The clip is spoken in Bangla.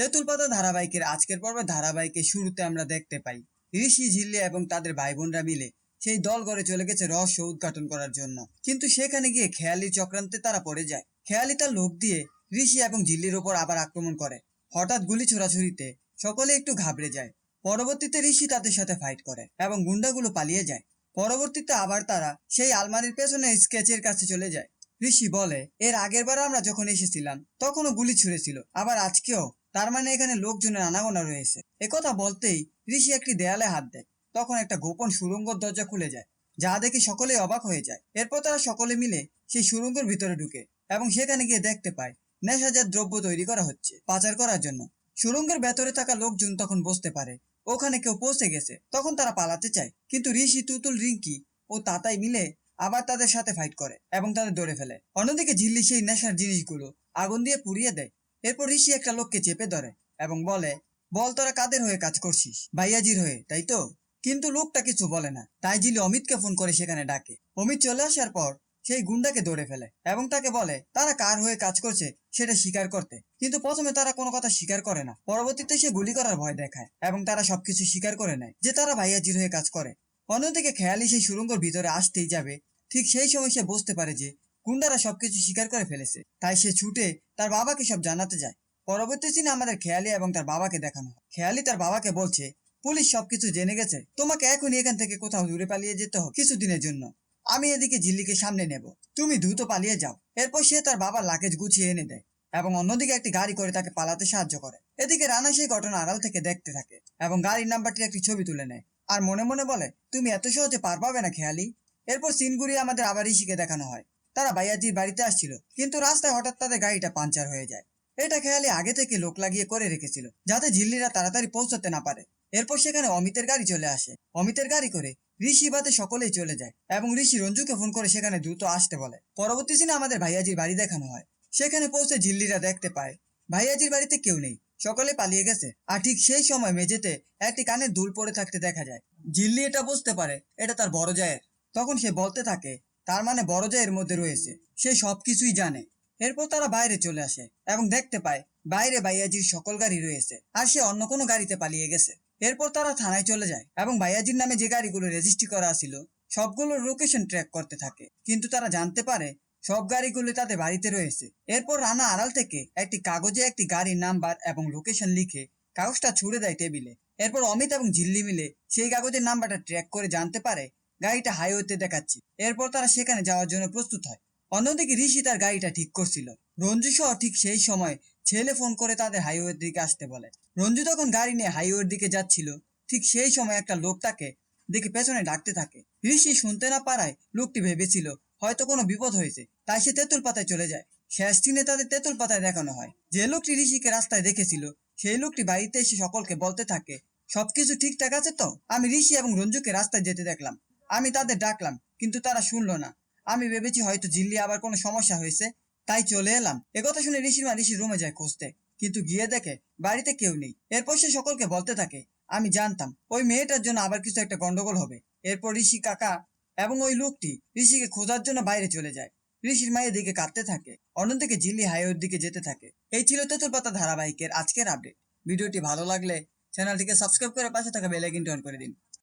তেঁতুল পাতা ধারাবাহিকের আজকের পর্বে ধারাবাহিকের শুরুতে আমরা দেখতে পাই ঋষি ঝিল্লি এবং তাদের ভাই বোনরা মিলে সেই দল গড়ে চলে গেছে রহস্য উদ্ঘাটন করার জন্য। কিন্তু সেখানে গিয়ে খেয়ালি চক্রান্তে তারা পড়ে যায়। খেয়ালি তার লোক দিয়ে ঋষি এবং ঝিল্লির ওপর আবার আক্রমণ করে। হঠাৎ গুলি ছোড়াছুরিতে সকলে একটু ঘাবড়ে যায়। পরবর্তীতে ঋষি তাদের সাথে ফাইট করে এবং গুন্ডাগুলো পালিয়ে যায়। পরবর্তীতে আবার তারা সেই আলমারির পেছনে স্কেচের কাছে চলে যায়। ঋষি বলে, এর আগের বার আমরা যখন এসেছিলাম, তখনও গুলি ছুঁড়েছিল। আবার আজকেও তার মানে এখানে লোকজনের আনাগোনা রয়েছে। একথা বলতেই ঋষি একটি দেয়ালে হাত দেয়। তখন একটা গোপন সুড়ঙ্গর দরজা খুলে যায়, যা দেখে সকলে অবাক হয়ে যায়। এরপর তারা সকলে মিলে সেই সুড়ঙ্গের ভিতরে ঢুকে এবং সেখানে গিয়ে দেখতে পায়, নেশাজাত দ্রব্য তৈরি করা হচ্ছে পাচার করার জন্য। সুড়ঙ্গের ভেতরে থাকা লোকজন তখন বসতে পারে, ওখানে কেউ পৌঁছে গেছে। তখন তারা পালাতে চায়, কিন্তু ঋষি, তুতুল, রিঙ্কি ও তাতাই মিলে আবার তাদের সাথে ফাইট করে এবং তাদের ধরে ফেলে। অন্যদিকে ঝিল্লি সেই নেশার জিনিসগুলো আগুন দিয়ে পুড়িয়ে দেয়। এরপর ঋষি একটা লোককে চেপে ধরে এবং বলে, বল, তোরা কাদের হয়ে কাজ করছিস? ভাইয়াজির হয়ে, তাই তো? কিন্তু লোকটা কিছু বলে না। তাই জিলি অমিতকে ফোন করে সেখানে ডাকে। অমিত চলে আসার পর সেই গুন্ডাকে ধরে ফেলে এবং তাকে বলে, তারা কার হয়ে কাজ করছে সেটা স্বীকার করতে। কিন্তু প্রথমে তারা কোনো কথা স্বীকার করে না। পরবর্তীতে সে গুলি করার ভয় দেখায় এবং তারা সবকিছু স্বীকার করে নেয় যে তারা ভাইয়াজির হয়ে কাজ করে। অন্যদিকে খেয়ালি সেই সুরঙ্গর ভিতরে আসতেই যাবে। ঠিক সেই সময় সে বুঝতে পারে যে গুন্ডারা সবকিছু স্বীকার করে ফেলেছে। তাই সে ছুটে তার বাবাকে সব জানাতে যায়। পরবর্তী সিনে আমাদের খেয়ালি এবং তার বাবাকে দেখানো হয়। খেয়ালি তার বাবাকে বলছে, পুলিশ সবকিছু জেনে গেছে। তোমাকে এখনই এখান থেকে কোথাও দূরে পালিয়ে যেতে হবে কিছুদিনের জন্য। আমি এদিকে ঝিল্লিকে সামনে নেব। তুমি দ্রুত পালিয়ে যাও। এরপর সে তার বাবার লাগেজ গুছিয়ে এনে দেয় এবং অন্যদিকে একটি গাড়ি করে তাকে পালাতে সাহায্য করে। এদিকে রানা সেই ঘটনা আড়াল থেকে দেখতে থাকে এবং গাড়ির নাম্বারটির একটি ছবি তুলে নেয় আর মনে মনে বলে, তুমি এত সহজে পার পাবে না খেয়ালি? এরপর সিনগুড়ি আমাদের আবার ঋষিকে দেখানো হয়। তারা বাইয়াজির বাড়িতে আসছিল, কিন্তু রাস্তায় হঠাৎ তাদের গাড়িটা পাঞ্চার হয়ে যায়। এটা খেয়ালি আগে থেকে লোক লাগিয়ে করে রেখেছিল, যাতে ঝিল্লিরা তাড়াতাড়ি পৌঁছতে না পারে। এরপর সেখানে অমিতের গাড়ি চলে আসে। অমিতের গাড়ি করে ঋষি বাদে সকলেই চলে যায় এবং ঋষি রঞ্জুকে ফোন করে সেখানে দ্রুত আসতে বলে। পরবর্তী সিনে আমাদের ভাইয়াজির বাড়ি দেখানো হয়। সেখানে পৌঁছে ঝিল্লিরা দেখতে পায়, ভাইয়াজির বাড়িতে কেউ নেই, সকলে পালিয়ে গেছে। আর ঠিক সেই সময় মেঝেতে একটি কানের দুল পড়ে থাকতে দেখা যায়। ঝিল্লি এটা বুঝতে পারে, এটা তার বড় জায়ের। তখন সে বলতে থাকে তার মানে বড় জায়ের মধ্যে রয়েছে, সে সবকিছুই জানে। এরপর তারা বাইরে চলে আসে এবং দেখতে পায়, বাইরে বাইয়াজির সকল গাড়ি রয়েছে, আর সে অন্য কোনো গাড়িতে পালিয়ে গেছে। এরপর তারা থানায় চলে যায় এবং ভাইয়াজির নামে যে গাড়িগুলো রেজিস্ট্রি করা ছিল, সবগুলোর লোকেশন ট্র্যাক করতে থাকে। কিন্তু তারা জানতে পারে, সব গাড়িগুলো তাদের বাড়িতে রয়েছে। এরপর রানা আড়াল থেকে একটি কাগজে একটি গাড়ির নাম্বার এবং লোকেশন লিখে কাগজটা ছুড়ে দেয় টেবিলে। এরপর অমিত এবং ঝিল্লি মিলে সেই কাগজের নাম্বারটা ট্র্যাক করে জানতে পারে গাড়িটা হাইওয়েতে দেখাচ্ছে। এরপর তারা সেখানে যাওয়ার জন্য প্রস্তুত হয়। অন্যদিকে ঋষি তার গাড়িটা ঠিক করছিল। রঞ্জু সহ ঠিক সেই সময় ছেলে ফোন করে তাদের হাইওয়ের দিকে আসতে বলে। রঞ্জু তখন গাড়ি নিয়ে হাইওয়ের দিকে যাচ্ছিল। ঠিক সেই সময় একটা লোক তাকে দেখে পেছনে ডাকতে থাকে। ঋষি শুনতে না পারায় লোকটি ভেবেছিল, হয়তো কোনো বিপদ হয়েছে। তাই সে তেঁতুল পাতায় চলে যায়। শেষ দিনে তাদের তেঁতুল পাতায় দেখানো হয়। যে লোকটি ঋষিকে রাস্তায় দেখেছিল, সেই লোকটি বাড়িতে এসে সকলকে বলতে থাকে, সবকিছু ঠিকঠাক আছে তো? আমি ঋষি এবং রঞ্জুকে রাস্তায় যেতে দেখলাম। আমি তাদের ডাকলাম, কিন্তু তারা শুনলো না। আমি ভেবেছি হয়তো জিল্লি আবার কোনো সমস্যা হয়েছে। তাই চলে এলাম। একথা শুনে ঋষির মা ঋষির রুমে যায় খুঁজতে। কিন্তু গিয়ে দেখে বাড়িতে কেউ নেই। এরপর সে সকলকে বলতে থাকে, আমি জানতাম, ওই মেয়েটার জন্য আবার কিছু একটা গন্ডগোল হবে। এরপর ঋষি কাকা এবং ওই লোকটি ঋষিকে খোঁজার জন্য বাইরে চলে যায়। ঋষির মায়ের দিকে কাঁদতে থাকে। অন্যদিকে জিল্লি হাইওয়ের দিকে যেতে থাকে। এই ছিল তেঁতুল পাতা ধারাবাহিকের আজকের আপডেট ভিডিওটি ভালো লাগলে চ্যানেলটিকে সাবস্ক্রাইব করে পাশে থাকা বেল আইকনটি অন করে দিন।